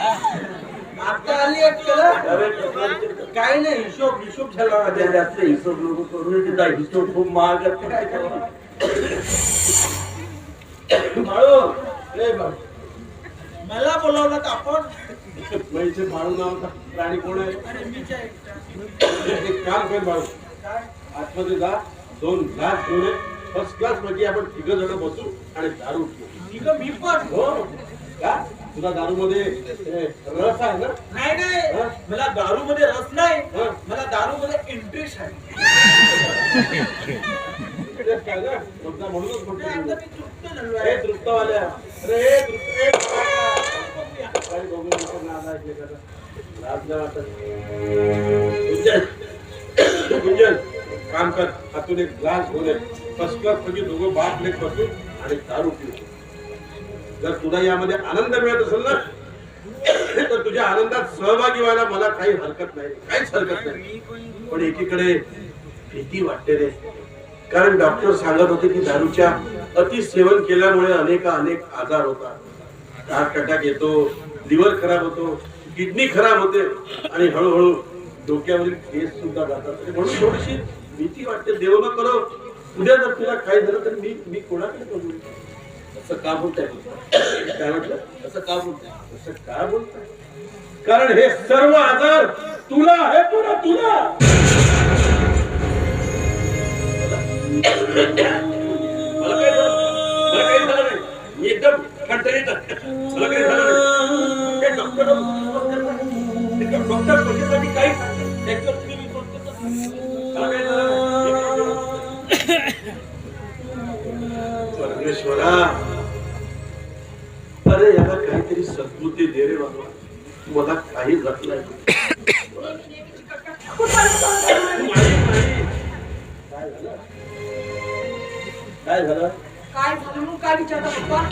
आता आली एक केलं अरे काही नाही हिशोब हिशोब झाला ते माझ्या जास्त. हिशोब नको करून तिचा हिशोब खूप महाग आहे. काय करावं? बाळू ए बाळू मला बोलावलं का आपण? म्हैसे बाळू नावाचा प्राणी कोण आहे? अरे मीच आहे एक काम कर बाळू काय? आतमध्ये जा. दोन ग्लास घेऊन फर्स्ट क्लासमध्ये आपण तिघ जण बसू आणि दारू ठीक मी पण. हो. का तुला दारू मध्ये रस आहे ना? नाही नाही? मला दारू मध्ये रस नाही? मला दारू मध्ये इंटरेस्ट आहे ना? म्हणूनच म्हणतो हे. तृप्तवाल्या. अरे हे तृप्त हे. गुंजन. काम कर. हातून एक ग्लास ये. फर्स्ट क्लास म्हणजे दोघं बाप लेख बसू आणि दारू पिऊ. जर तुला यामध्ये आनंद मिळत असेल ना तर तुझ्या आनंदात सहभागी व्हायला मला काही हरकत नाही. काहीच हरकत नाही. पण एकीकडे भीती वाटते रे. कारण डॉक्टर सांगत होते की दारूच्या अति सेवन केल्यामुळे अनेक अनेक आजार होतात. हार्ट अटॅक येतो लिव्हर खराब होतो किडनी खराब होते आणि हळूहळू डोक्यावरील केस सुद्धा जातात. म्हणून थोडीशी भीती वाटते. देव न करो. उद्या जर तुला काय झालं तर मी मी कोणाकडे करू? असं का बोलताय काय म्हटलं असं का बोलताय असं का बोलताय कारण हे सर्व आजार तुला आहे पुरा तुला मला काय झालं मला काही झालं नाही मी एकदम ठणठणीत मला काही झालं नाही डॉक्टर डॉक्टर काहीच याला काहीतरी सद्बुद्धी दे रे बाबा. मला काही नाही. काय झालं? काय झालं? म्हणून काय विचारता पप्पा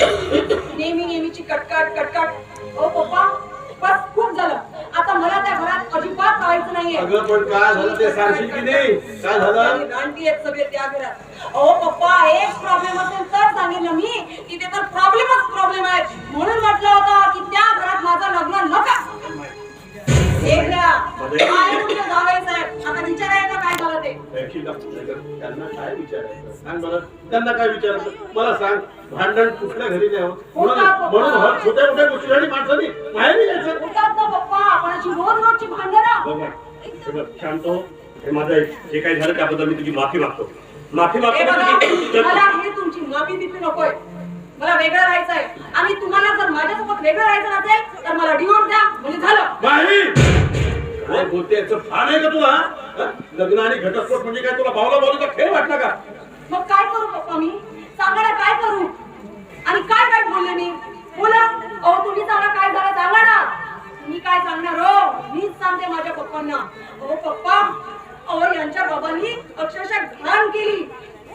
नेहमी नेहमीची कटकट कटकट. ओ पप्पा बस खूप झालं. आता मला त्या घरात अजिबात राहायचं नाहीये. अगं पण काय झालं? ते सांगशील की नाही? काय झालं? रानटी आहेत सगळे त्या घरात. अहो पप्पा एक प्रॉब्लेम असेल तर सांगेन ना मी. तिथे तर प्रॉब्लेमच प्रॉब्लेम आहे विचारायचं सांग मला त्यांना काय विचारायचं? मला सांग. भांडण कुठल्या घरी नाही होत? म्हणून छोट्या मोठ्या गोष्टीसाठी माणसाने बाहेर यायचं. बघ शांत हो. हे माझं. जे काही झालं त्याबद्दल मी तुझी माफी मागतो. माफी मागतो तुझी. मला हे तुमची माफी बिफी नकोय. मला वेगळं राहायचंय. आणि तुम्हाला जर माझ्यासोबत वेगळं राहायचं नसेल तर मला डिवोर्स द्या. म्हणजे झालं. काय बोलते याचं आहे का तुला लग्न आणि घटस्फोट म्हणजे काय? तुला भावला भावला खेळ वाटला का? मग काय करू पप्पा मी सांगा ना काय करू? आणि काय काय बोलले मी? बोला. अहो तुम्ही सांगा काय झालं? सांगा ना. मी काय सांगणार हो? मीच सांगते माझ्या पप्पांना. अहो पप्पा अहो यांच्या बाबांनी अक्षरशः घाण केली.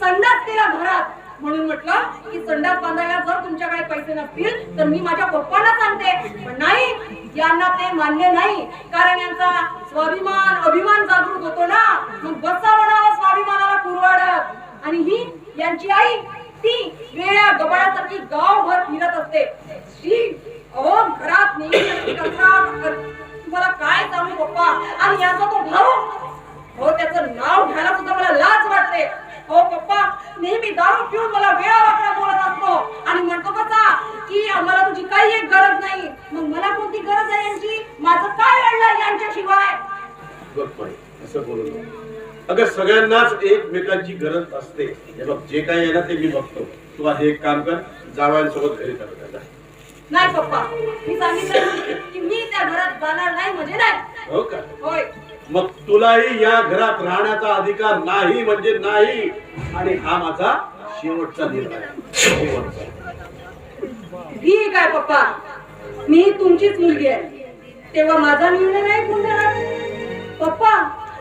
संडास केला घरात. म्हणून म्हटलं की संडास बांधायला जर तुमच्याकडे पैसे नसतील तर मी माझ्या पप्पांना सांगते. पण नाही यांना ते मान्य नाही. कारण यांचा स्वाभिमान अभिमान जागृत होतो ना. मग बसा स्वाभिमानाला कुरवाडत. आणि ही यांची आई ती वेळ्या गबाळासारखी गावभर फिरत असते. ती अहो घरात नेहमी तुम्हाला काय सांगू पप्पा? आणि याचा तो भाऊ? हो त्याचं नाव घ्यायला सुद्धा मला लाज वाटते. हो पप्पा नेहमी दारू पिऊन मला वेळा वाकडा बोलत असतो. आणि म्हणतो असं बोलू. अगं सगळ्यांनाच एकमेकांची गरज असते. हे बघ जे काही आहे ना ते मी बघतो. तू आधी एक काम कर जावयांसोबत घरी चालू नाही पप्पा. मी सांगितलं की मी त्या घरात जाणार नाही म्हणजे नाही. हो का? होय. मग तुलाही या घरात राहण्याचा अधिकार नाही म्हणजे नाही. आणि हा माझा शेवटचा निर्णय. ठीक आहे पप्पा. मी तुमचीच मुलगी आहे. तेव्हा माझा निर्णय नाही कोण देणार पप्पा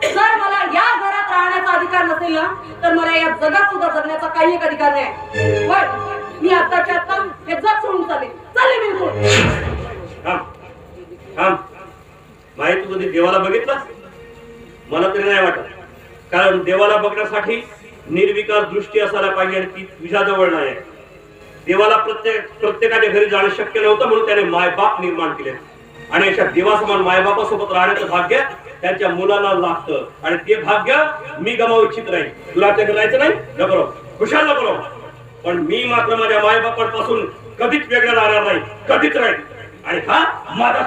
जर मला या घरात राहण्याचा अधिकार नसेल ना तर मला या जगात सुद्धा जगण्याचा काही एक अधिकार नाही. पण मी आताच्या आता हे जग सोडून चालेल. चालेल बिलकुल. थांब माहीत तू कधी देवाला बघितलं मला तरी नाही वाटत. कारण देवाला बघण्यासाठी निर्विकार दृष्टी असायला पाहिजे आणि ती तुझ्याजवळ नाही. आहे. देवाला प्रत्येक प्रत्येकाच्या घरी जाणं शक्य नव्हतं म्हणून त्याने मायबाप निर्माण केले. आणि अशा देवासमान मायबापासोबत राहण्याचं भाग्य त्यांच्या मुलांना लागतं. आणि ते भाग्य मी गमावू इच्छित नाही. तुला ते करायचं नाही? नको खुशाल नको पण मी मात्र माझ्या मायबापांपासून कधीच वेगळं राहणार नाही. कधीच नाही आणि हा माझा